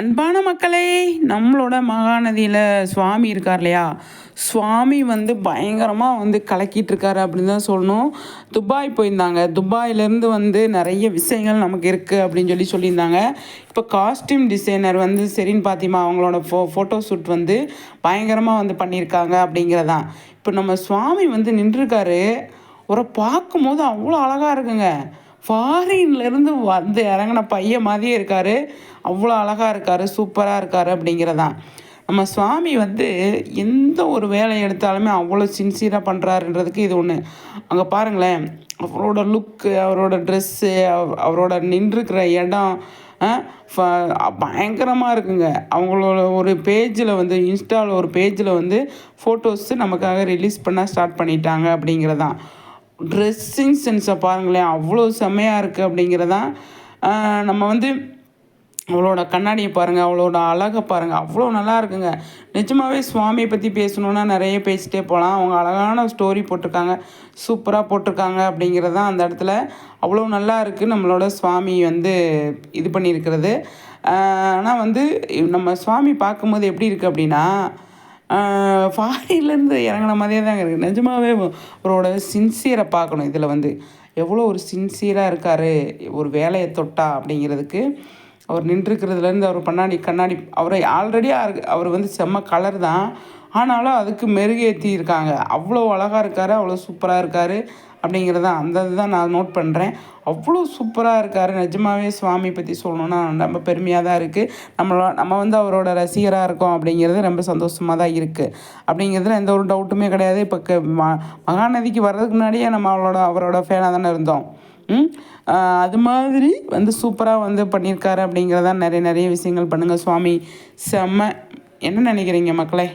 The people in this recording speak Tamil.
அன்பான மக்களே நம்மளோட மகாநதியில் சுவாமி இருக்கார் இல்லையா? சுவாமி வந்து பயங்கரமாக வந்து கலக்கிட்டு இருக்காரு அப்படின்னு தான் சொல்லணும். துபாய் போயிருந்தாங்க. துபாயிலேருந்து வந்து நிறைய விஷயங்கள் நமக்கு இருக்குது அப்படின்னு சொல்லி சொல்லியிருந்தாங்க. இப்போ காஸ்டியூம் டிசைனர் வந்து செரின் பாத்திமா அவங்களோட ஃபோ ஃபோட்டோ ஷூட் வந்து பயங்கரமாக வந்து பண்ணியிருக்காங்க அப்படிங்கிறதான். இப்போ நம்ம சுவாமி வந்து நின்றுருக்காரு. அவரை பார்க்கும்போது அவ்வளோ அழகாக இருக்குங்க. ஃபாரின்லேருந்து வந்து இறங்கின பையன் மாதிரியே இருக்கார். அவ்வளோ அழகாக இருக்கார் சூப்பராக இருக்கார் அப்படிங்கிறதான். நம்ம சுவாமி வந்து எந்த ஒரு வேலையை எடுத்தாலுமே அவ்வளோ சின்சியராக பண்ணுறாருன்றதுக்கு இது ஒன்று அங்கே பாருங்களேன் அவரோட லுக்கு அவரோட ட்ரெஸ்ஸு அவரோட நின்றுக்கிற இடம் பயங்கரமாக இருக்குங்க. அவங்களோட ஒரு பேஜில் வந்து இன்ஸ்டாவில் ஒரு பேஜில் வந்து ஃபோட்டோஸு நமக்காக ரிலீஸ் பண்ண ஸ்டார்ட் பண்ணிட்டாங்க அப்படிங்கிறதான். ட்ரெஸ்ஸிங் சென்ஸை பாருங்களேன் அவ்வளோ செம்மையாக இருக்குது அப்படிங்கிறதான் நம்ம வந்து அவளோட கண்ணாடியை பாருங்கள் அவளோட அழகை பாருங்கள் அவ்வளோ நல்லா இருக்குங்க. நிஜமாகவே சுவாமியை பற்றி பேசணுன்னா நிறைய பேசிட்டே போகலாம் அவங்க அழகான ஸ்டோரி போட்டிருக்காங்க சூப்பராக போட்டிருக்காங்க அப்படிங்கிறது தான் அந்த இடத்துல அவ்வளோ நல்லா இருக்குது நம்மளோட சுவாமி வந்து இது பண்ணியிருக்கிறது. ஆனால் வந்து நம்ம சுவாமி பார்க்கும்போது எப்படி இருக்குது அப்படின்னா ஃபாரின்லேருந்து இறங்கின மாதிரியே தாங்க இருக்குது நிஜமாகவே அவரோட சின்சியரை பார்க்கணும் இதில் வந்து. எவ்வளோ ஒரு சின்சியராக இருக்கார் ஒரு வேலையை தொட்டா அப்படிங்கிறதுக்கு. அவர் நின்றுருக்கிறதுலேருந்து அவர் கண்ணாடி கண்ணாடி அவரை ஆல்ரெடி அவர் வந்து செம்ம கலர் தான். ஆனாலும் அதுக்கு மெருகேற்றி இருக்காங்க அவ்வளோ அழகாக இருக்கார் அவ்வளோ சூப்பராக இருக்கார் அப்படிங்கிறத அந்த இதுதான் நான் நோட் பண்ணுறேன் அவ்வளோ சூப்பராக இருக்கார். நிஜமாவே சுவாமி பற்றி சொல்லணுன்னா ரொம்ப பெருமையாக தான் இருக்குது நம்மளோட நம்ம வந்து அவரோட ரசிகராக இருக்கோம் அப்படிங்கிறது ரொம்ப சந்தோஷமாக தான் இருக்குது அப்படிங்கிறதுல எந்த ஒரு டவுட்டுமே கிடையாது. இப்போ க மகாநதிக்கு வர்றதுக்கு முன்னாடியே நம்ம அவளோட அவரோட ஃபேனாக தானே இருந்தோம். அது மாதிரி வந்து சூப்பராக வந்து பண்ணியிருக்காரு அப்படிங்கிறதான் நிறைய நிறைய விஷயங்கள் பண்ணுங்கள் சுவாமி. செம்ம என்ன நினைக்கிறீங்க மக்களே?